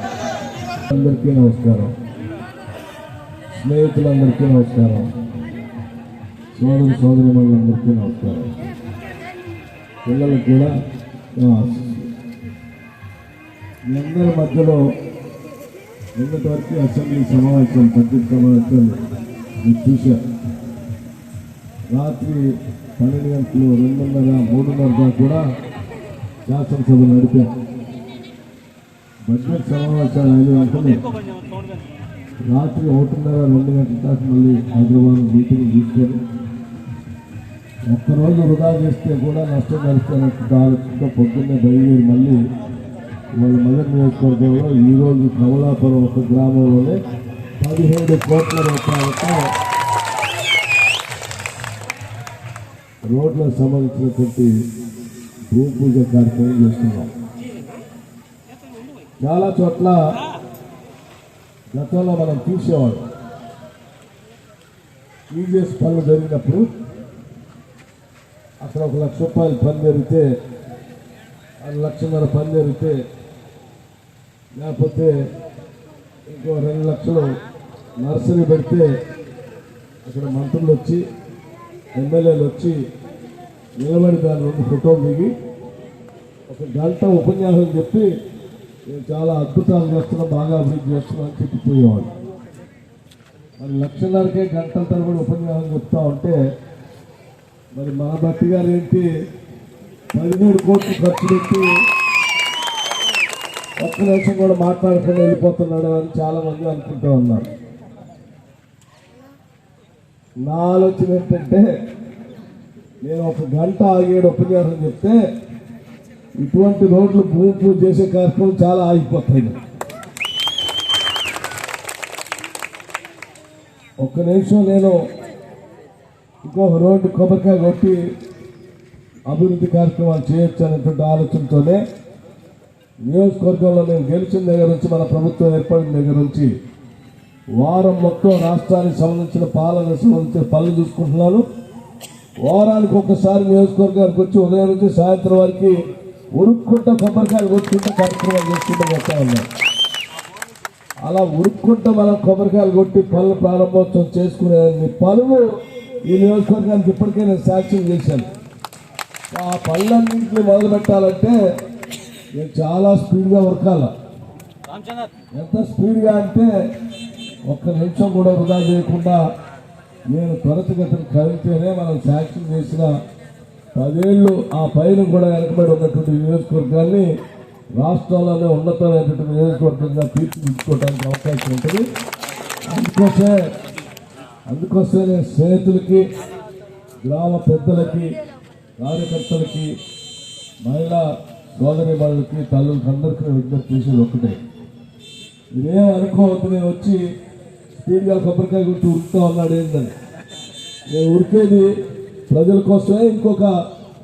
అందరికీ నమస్కారం. స్నేహితులందరికీ నమస్కారం. సోదరు సోదరి అందరికీ నమస్కారం. పిల్లలకు కూడా మీ అందరి మధ్యలో నిన్నటి వరకు అసెంబ్లీ సమావేశం బడ్జెట్ సమావేశాలు మీరు చూశారు. రాత్రి పన్నెండు గంటలు రెండున్నర మూడున్నర దాకా కూడా శాసనసభ నడిపారు. బడ్జెట్ సమావేశాలు ఐదు గంటలు రాత్రి ఒకటిన్నర రెండు గంటల దాకా మళ్ళీ హైదరాబాద్ మీటింగ్ తీసుకొని ఒక్కరోజు వృధా చేస్తే కూడా నష్టం కలుగుతున్నట్టు ఆలోచనతో పొద్దున్నే బయలుదేరి మళ్ళీ వాళ్ళ మొదటి నియోజకవర్గంలో ఈరోజు కమలాపురం ఒక గ్రామంలోనే పదిహేడు కోట్ల రూపాయలతో రోడ్లకు సంబంధించినటువంటి భూ పూజ కార్యక్రమం చేస్తున్నాం. చాలా చోట్ల గతంలో మనం చూసేవాళ్ళం. ఈజీఎస్ పనులు జరిగినప్పుడు అక్కడ ఒక లక్ష రూపాయలు పని జరిగితే ఆ లక్షన్నర పని జరిగితే లేకపోతే ఇంకో రెండు లక్షలు నర్సరీ పెడితే అక్కడ మంత్రులు వచ్చి ఎమ్మెల్యేలు వచ్చి నిలబడి దాని రెండు ఫోటోలు దిగి ఒక గంట ఉపన్యాసం చెప్పి నేను చాలా అద్భుతాలు చేస్తున్నా బాగా అభివృద్ధి చేస్తున్నా అని చెప్పిపోయేవాడు మరి లక్షన్నరకే గంటల తరబడి ఉపన్యాసం చెప్తా ఉంటే మరి మా భక్తి గారు ఏంటి పదిహేడు కోట్లు ఖర్చు పెట్టి ఒక్క నిమిషం కూడా మాట్లాడకుండా వెళ్ళిపోతున్నాడు అని చాలామంది అనుకుంటూ ఉన్నారు. నా ఆలోచన ఏంటంటే నేను ఒక గంట ఆగేడు ఉపన్యాసం చెప్తే ఇటువంటి రోడ్లు భూమి పూజ చేసే కార్యక్రమం చాలా ఆగిపోతాయి ఒక్క నిమిషం నేను ఇంకొక రోడ్డు కొబ్బరికాయ కొట్టి అభివృద్ధి కార్యక్రమాలు చేయొచ్చు అనేటువంటి ఆలోచనతోనే నియోజకవర్గంలో నేను గెలిచిన దగ్గర నుంచి మన ప్రభుత్వం ఏర్పడిన దగ్గర నుంచి వారం మొత్తం రాష్ట్రానికి సంబంధించిన పాలన సంబంధించిన పనులు చూసుకుంటున్నాను. వారానికి ఒకసారి నియోజకవర్గానికి వచ్చి ఉదయం నుంచి సాయంత్రం వరకు ఉరుక్కుంటూ కొబ్బరికాయలు కొట్టుకుంటా కార్యక్రమాలు చేసుకుంటూ వస్తా ఉన్నాం అలా ఉరుక్కుంటూ మనం కొబ్బరికాయలు కొట్టి పనులు ప్రారంభోత్సవం చేసుకునే పనులు ఈ నియోజకవర్గానికి ఇప్పటికే నేను సాక్ష్యం చేశాను. ఆ పనులన్నింటినీ మొదలు పెట్టాలంటే నేను చాలా స్పీడ్గా ఉరకాల. ఎంత స్పీడ్గా అంటే ఒక్క నిమిషం కూడా వృధా చేయకుండా నేను త్వరితగతిని కదిలితేనే మనం శాంక్షన్ చేసిన పదేళ్ళు ఆ పైన కూడా వెనకబడి ఉన్నటువంటి నియోజకవర్గాన్ని రాష్ట్రాలలో ఉన్నతమైనటువంటి నియోజకవర్గంగా తీర్చిదిద్దుకోవడానికి అవకాశం ఉంటుంది. అందుకోసమే అందుకోసమే నేను స్నేహితులకి గ్రామ పెద్దలకి కార్యకర్తలకి మహిళా సోదరి వాళ్ళకి తల్లులకి అందరికీ విజ్ఞప్తి చేసేది ఒకటే ఇదేం అనుకోవద్దు నేను వచ్చి స్పీడ్గా కొబ్బరికాయ గుర్తు ఉరుకుతా ఉన్నాడు ఏంటని నేను ఉరికేది ప్రజల కోసమే ఇంకొక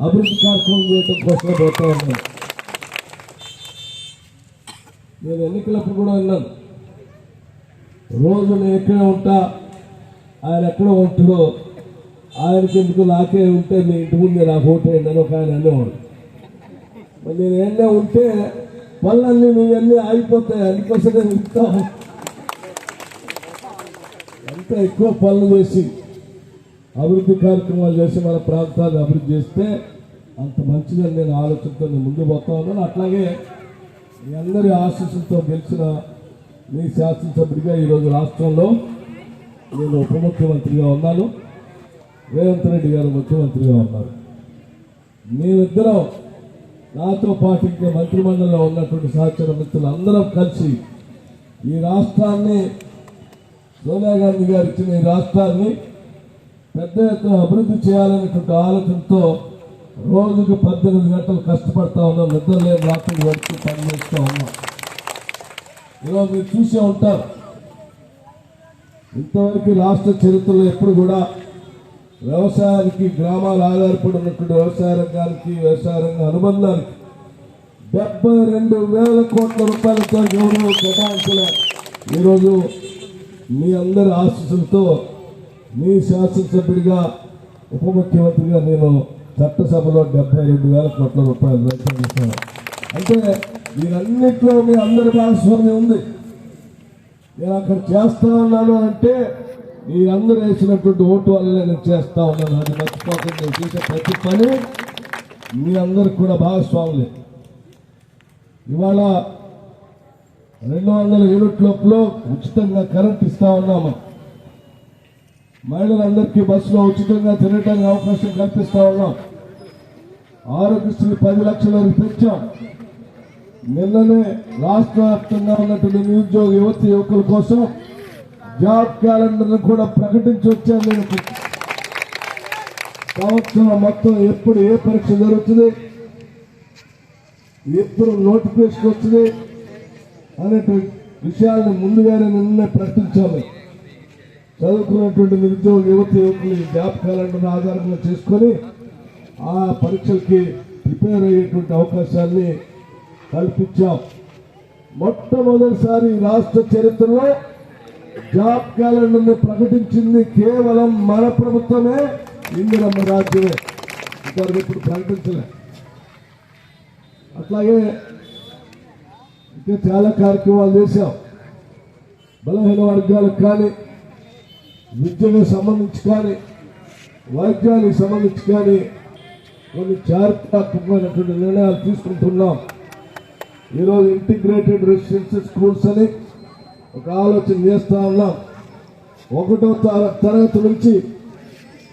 అభివృద్ధి కార్యక్రమం చేయటం కోసమే పోతా ఉన్నాను నేను ఎన్నికలప్పుడు కూడా విన్నాను. రోజు నేను ఎక్కడే ఉంటా ఆయన ఎక్కడ ఉంటాడో ఆయనకి ఎందుకు నాకే ఉంటే మీ ఇంటి ముందే నాకు ఓటేయండి అని ఒక ఆయన అనేవాడు. మరి నేను ఏంటో ఉంటే పనులన్నీ మీ అన్నీ ఆగిపోతాయి అందుకోసమే ఉంటాం. ఎంత ఎక్కువ పనులు చేసి అభివృద్ధి కార్యక్రమాలు చేసి మన ప్రాంతాన్ని అభివృద్ధి చేస్తే అంత మంచిదని నేను ఆలోచనతో నేను ముందు పోతా ఉన్నాను. అట్లాగే మీ అందరి ఆశీస్సులతో గెలిచిన మీ శాసనసభ్యుడిగా ఈరోజు రాష్ట్రంలో నేను ఉప ముఖ్యమంత్రిగా ఉన్నాను. రేవంత్ రెడ్డి గారు ముఖ్యమంత్రిగా ఉన్నారు. మేమిద్దరం నాతో పాటు ఇంకా మంత్రిమండలిలో ఉన్నటువంటి సహచర మిత్రులు అందరం కలిసి ఈ రాష్ట్రాన్ని సోనియా గాంధీ గారు ఇచ్చిన ఈ రాష్ట్రాన్ని పెద్ద ఎత్తున అభివృద్ధి చేయాలనేటువంటి ఆలోచనతో రోజుకు పద్దెనిమిది గంటలు కష్టపడతా ఉన్నాం. నిద్ర లేని రాత్రులు వరకు పనిచేస్తూ ఉన్నాం. ఈరోజు మీరు చూసే ఉంటారు. ఇంతవరకు రాష్ట్ర చరిత్రలో ఎప్పుడు కూడా వ్యవసాయానికి గ్రామాలు ఆధారపడి ఉన్నటువంటి వ్యవసాయ రంగానికి వ్యవసాయ రంగ అనుబంధానికి డెబ్బై రెండు వేల కోట్ల రూపాయలతో గౌరవ కేటాయించలే. ఈరోజు మీ అందరి ఆశీస్సులతో మీ శాసనసభ్యుడిగా ఉప ముఖ్యమంత్రిగా నేను చట్టసభలో డెబ్బై రెండు వేల కోట్ల రూపాయలు కేటాయించాను అంటే దీనన్నిట్లో మీ అందరి భాగస్వామ్యం ఉంది. నేను అక్కడ చేస్తా ఉన్నాను అంటే మీరందరూ వేసినటువంటి ఓటు వల్ల నేను చేస్తా ఉన్నాను. అది మర్చిపోకండి. నేను చేసే ప్రతి పని మీ అందరికి కూడా భాగస్వాములే. ఇవాళ రెండు వందల యూనిట్ లోపల ఉచితంగా కరెంట్ ఇస్తా ఉన్నాము. మహిళలందరికీ బస్సులో ఉచితంగా తిరగడానికి అవకాశం కల్పిస్తా ఉన్నాం. ఆరోగ్యశ్రీ పది లక్షల వరకు పెంచాం. నిన్ననే రాష్ట్ర వ్యాప్తంగా ఉన్నటువంటి నిరుద్యోగ యువతి యువకుల కోసం జాబ్ క్యాలెండర్ కూడా ప్రకటించి వచ్చాను నేను. సంవత్సరం మొత్తం ఎప్పుడు ఏ పరీక్ష జరుగుతుంది? ఎప్పుడు నోటిఫికేషన్ వస్తుంది? అనేటువంటి విషయాలను ముందుగానే నిన్నే ప్రకటించాము. చదువుకున్నటువంటి నిరుద్యోగ యువత యువకులు జ్ఞాపకాలను జాబ్ ఆధారంగా చేసుకొని ఆ పరీక్షలకి ప్రిపేర్ అయ్యేటువంటి అవకాశాన్ని కల్పించాం. మొట్టమొదటిసారి రాష్ట్ర చరిత్రలో జాబ్ క్యాలెండర్ని ప్రకటించింది కేవలం మన ప్రభుత్వమే ఇందిరమ్మ రాజ్యమే. ఇంతవరకు ఇప్పుడు ప్రకటించలే. అట్లాగే ఇంకా చాలా కార్యక్రమాలు చేశాం. బలహీన వర్గాలకు కానీ విద్యకు సంబంధించి కానీ వైద్యానికి సంబంధించి కానీ కొన్ని చారిత్రాత్మకమైనటువంటి నిర్ణయాలు తీసుకుంటున్నాం. ఈరోజు ఇంటిగ్రేటెడ్ రెసిడెన్షియల్ స్కూల్స్ అని ఒక ఆలోచన చేస్తూ ఉన్నాం. ఒకటో తర- తరగతి నుంచి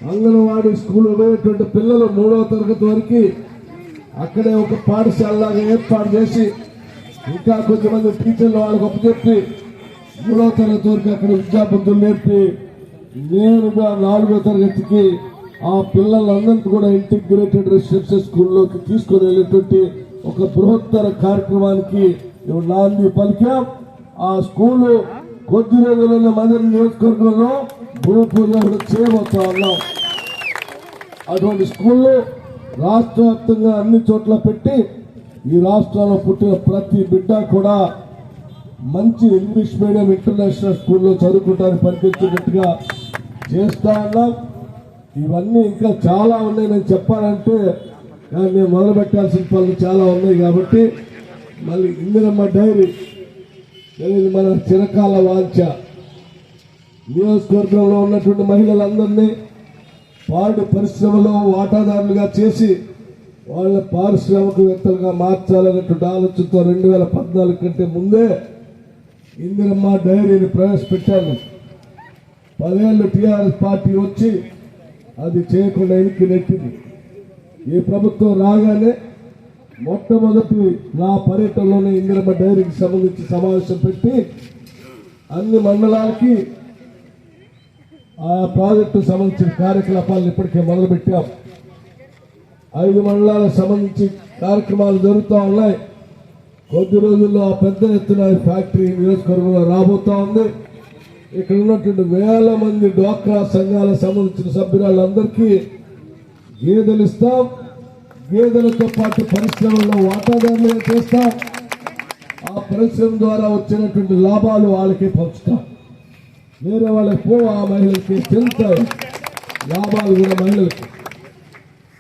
అంగన్వాడీ స్కూల్ పోయేటువంటి పిల్లలు మూడవ తరగతి వరకు అక్కడే ఒక పాఠశాలలాగా ఏర్పాటు చేసి ఇంకా కొంతమంది టీచర్లు వాళ్ళకి ఒప్పచెప్పి మూడవ తరగతి వరకు అక్కడ విద్యాబుద్ధులు నేర్పి నేరుగా నాలుగో తరగతికి ఆ పిల్లలందరికీ కూడా ఇంటిగ్రేటెడ్ రెసిడెన్షియల్ స్కూల్లోకి తీసుకొని వెళ్ళేటువంటి ఒక బృహత్తర కార్యక్రమానికి నాంది పలికాం. ఆ స్కూలు కొద్ది రోజులలో మదర్ నియోజకవర్గంలో భూమి పూజ కూడా చేయబోతా ఉన్నాం. అటువంటి స్కూళ్ళు రాష్ట్ర వ్యాప్తంగా అన్ని చోట్ల పెట్టి ఈ రాష్ట్రంలో పుట్టిన ప్రతి బిడ్డ కూడా మంచి ఇంగ్లీష్ మీడియం ఇంటర్నేషనల్ స్కూల్లో చదువుకుంటానికి పనిపించేటట్టుగా చేస్తా ఉన్నాం ఇవన్నీ ఇంకా చాలా ఉన్నాయి. నేను చెప్పాలంటే మేము మొదలుపెట్టాల్సిన మొదలు పెట్టాల్సిన పనులు చాలా ఉన్నాయి కాబట్టి మళ్ళీ ఇందిరమ్మ డైరీ ఇది మన చిరకాల వాంఛ. నియోజకవర్గంలో ఉన్నటువంటి మహిళలందరినీ పాడు పరిశ్రమలో వాటాదారులుగా చేసి వాళ్ళ పారిశ్రామికవేత్తలుగా మార్చాలనేటువంటి ఆలోచనతో రెండు వేల పద్నాలుగు కంటే ముందే ఇందిరమ్మ డైరీని ప్రవేశపెట్టాను. పదేళ్ళు టీఆర్ఎస్ పార్టీ వచ్చి అది చేయకుండా ఇంటికి నెట్టింది. ఈ ప్రభుత్వం రాగానే మొట్టమొదటి నా పర్యటనలోనే ఇందిరమ్మ డైరీకి సంబంధించి సమావేశం పెట్టి అన్ని మండలాలకి ఆ ప్రాజెక్టు సంబంధించిన కార్యకలాపాలను ఇప్పటికే మొదలుపెట్టాం. ఐదు మండలాలకు సంబంధించి కార్యక్రమాలు జరుగుతూ ఉన్నాయి. కొద్ది రోజుల్లో ఆ పెద్ద ఎత్తున ఫ్యాక్టరీ నియోజకవర్గంలో రాబోతా ఉంది. ఇక్కడ ఉన్నటువంటి వేల మంది డ్వాక్రా సంఘాలకు సంబంధించిన సభ్యురాళ్ళందరికీ గేదెలు ఇస్తాం. గేదెలతో పాటు పరిశ్రమల్లో వాటాదారులుగా చేస్తాం. ఆ పరిశ్రమ ద్వారా వచ్చినటువంటి లాభాలు వాళ్ళకి పంచుతాం. వేరే వాళ్ళకి పో ఆ మహిళలకి చెందుతాయి లాభాలు కూడా మహిళలకి.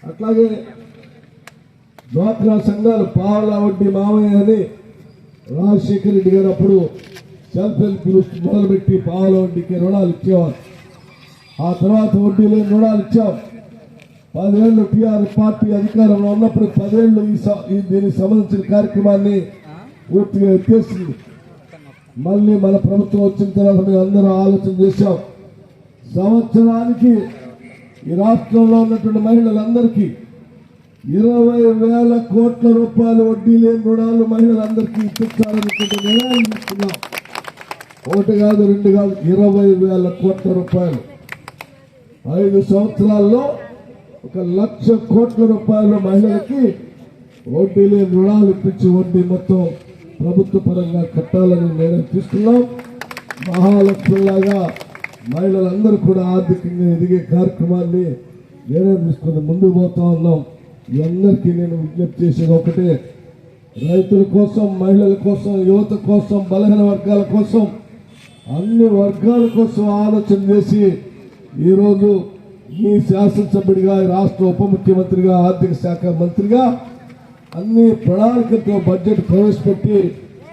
అట్లాగే డ్వాక్రా సంఘాలు పావుల వడ్డీ మామయ్య అని రాజశేఖర రెడ్డి గారు అప్పుడు సెల్ఫ్ హెల్ప్ గ్రూప్ మొదలుపెట్టి పావుల వడ్డీకి రుణాలు ఇచ్చేవారు. ఆ తర్వాత వడ్డీ రుణాలు ఇచ్చాం. పదేళ్ళు టీఆర్ పార్టీ అధికారంలో ఉన్నప్పుడు పదేళ్ళు ఈ స- ఈ దీనికి సంబంధించిన కార్యక్రమాన్ని పూర్తిగా ఎత్తేసింది. మళ్ళీ మన ప్రభుత్వం వచ్చిన తర్వాత మేము అందరూ ఆలోచన చేశాం. సంవత్సరానికి ఈ రాష్ట్రంలో ఉన్నటువంటి మహిళలందరికీ ఇరవై వేల కోట్ల రూపాయల వడ్డీ లేని రుణాలు మహిళలందరికీ ఇప్పించాలనుకుంటే నిర్ణయం తీసుకున్నాం. ఒకటి కాదు రెండు కాదు ఇరవై వేల కోట్ల రూపాయలు. ఐదు సంవత్సరాల్లో ఒక లక్ష కోట్ల రూపాయల మహిళలకి వడ్డీ లేని రుణాలు ఇప్పించి వడ్డీ మొత్తం ప్రభుత్వ పరంగా కట్టాలని నిర్ణయం తీసుకున్నాం. మహాలక్ష్మిలాగా మహిళలందరూ కూడా ఆర్థికంగా ఎదిగే కార్యక్రమాన్ని నిర్ణయం తీసుకుని ముందుకు పోతా ఉన్నాం. మీ అందరికీ నేను విజ్ఞప్తి చేసేది ఒకటే. రైతుల కోసం మహిళల కోసం యువత కోసం బలహీన వర్గాల కోసం అన్ని వర్గాల కోసం ఆలోచన చేసి ఈరోజు ఈ శాసనసభ్యుడిగా రాష్ట్ర ఉప ముఖ్యమంత్రిగా ఆర్థిక శాఖ మంత్రిగా అన్ని ప్రణాళికతో బడ్జెట్ ప్రవేశపెట్టి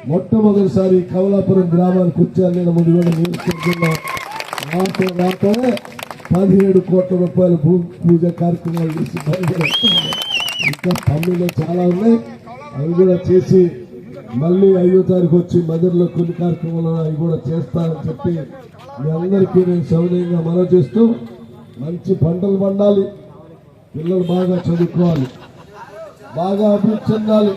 మొట్టమొదటిసారి కమలాపురం గ్రామానికి వచ్చాను. నేను ముందు నియోజకవర్గంలో నాతో నాతోనే పదిహేడు కోట్ల రూపాయల భూ పూజ కార్యక్రమాలు చేసి ఇంకా పనులు చాలా ఉన్నాయి. అవి కూడా చేసి మళ్ళీ ఐదో తారీఖు వచ్చి మదర్లో కొన్ని కార్యక్రమాలు అవి కూడా చేస్తానని చెప్పి మీ అందరికీ నేను సౌనీయంగా మనవి చేస్తూ మంచి పంటలు పండాలి. పిల్లలు బాగా చదువుకోవాలి. బాగా అభివృద్ధి చెందాలి.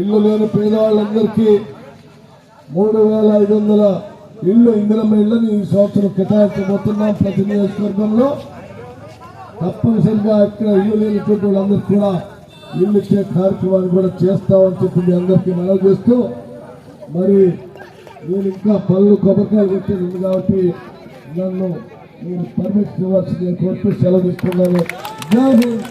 ఇల్లు లేని పేదవాళ్ళందరికీ మూడు వేల ఐదు వందల ఇల్లు ఇందిరమ్మ ఇళ్ళని ఈ సంవత్సరం కేటాయించబోతున్నాం ప్రతి నియోజకవర్గంలో. తప్పనిసరిగా ఇక్కడ ఇల్లు లేనటువంటి వాళ్ళందరికీ కూడా ఇల్లు ఇచ్చే కార్యక్రమాన్ని కూడా చేస్తామని చెప్పి మీ అందరికీ మనవి చేస్తూ మరి నేను ఇంకా పనులు కొబ్బరికాయలు పెట్టేది కాబట్టి నన్ను నేను పర్మిషన్ ఇవ్వాల్సింది కోరుతూ సెలవు తీసుకున్నాను జై హింద్!